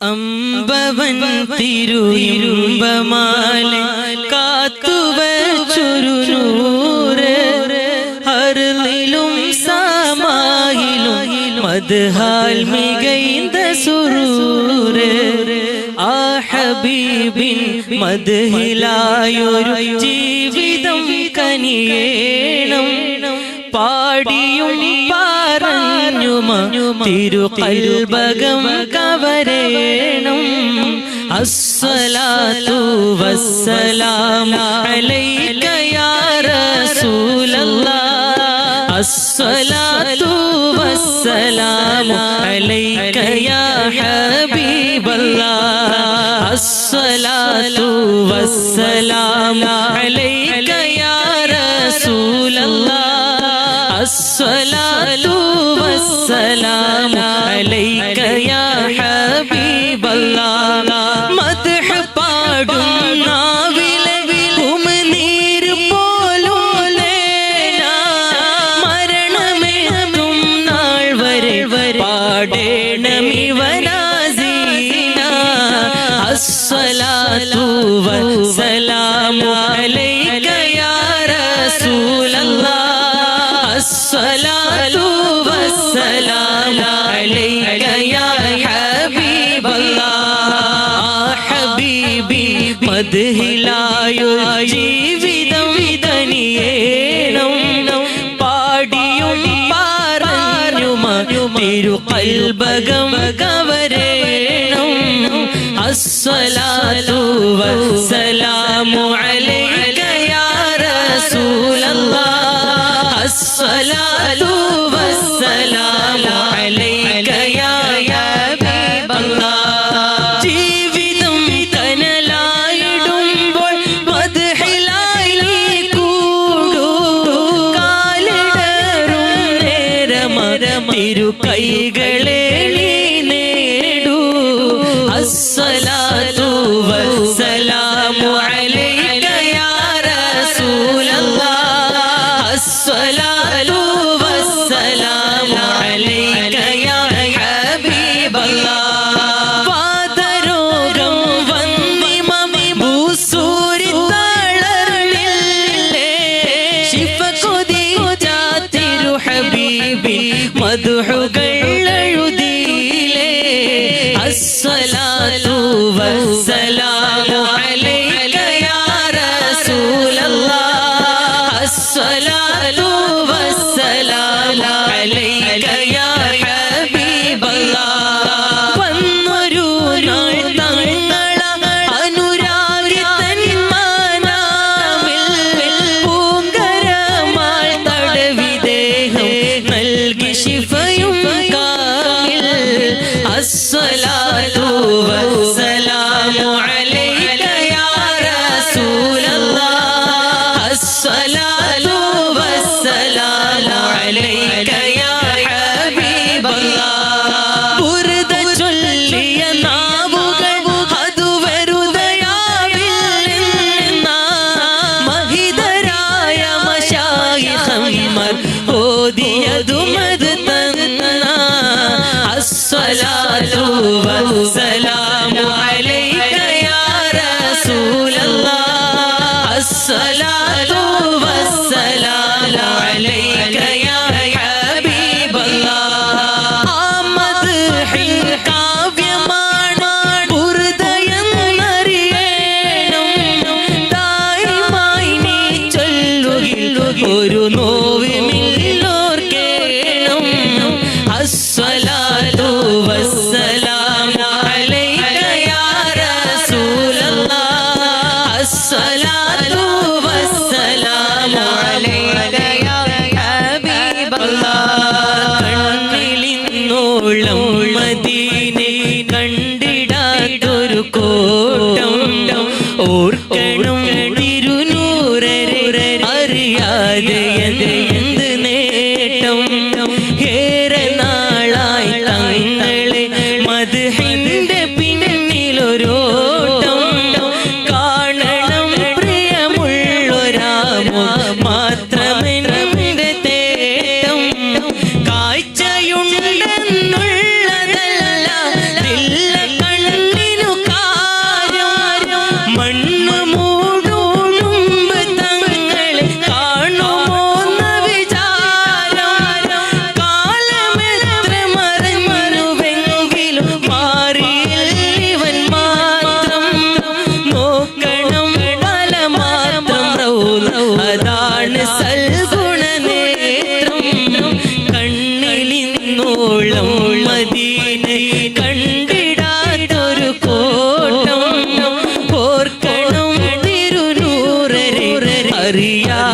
അമ്പവൻ തിരുയിമ്പമാല കാത്തുവച്ചൊരു നൂറ് അരുളിലും സമായിലും മദ്ഹാൽ മികൈന്ത സുരൂര് ആ ഹബീബിൻ മദ്ഹിലായൊരു ജീവിതം കനിയേണം പാടിയും പറഞ്ഞുമ തിരുകൽബകം കവരേണം. അസ്സലാത്തു വസ്സലാം അലൈക യാ റസൂലല്ലാ. അസ്സലാത്തു വസ്സലാം അലൈക യാ ഹബീബല്ലാ. അസ്സലാത്തു വസ്സലാം അലൈക മദ്ഹിലായു ജീവിതം വിതനിയേണം പാടിയും പാരാനുമ തിരു കൽബകം കവരേണം. അസ്വലാതു വസ്സലാമു അലൈക യാ റസൂലല്ലാഹ് അസ്വലാതു തിരു കൈകളെ നേടൂ അസ്സലാത്തു വസ്സലാമു അലൈക യാ റസൂലല്ലാഹ് അസ്സലാത്തു വസ്സലാമു അലൈക യാ ഹബീബല്ലാഹ് പാദരോഗം വന്നി മമി ഭൂസൂരി തളർന്നില്ലേ ശിഫ കൊതി റസൂലല്ലാഹ് குளம் மதி দিয়া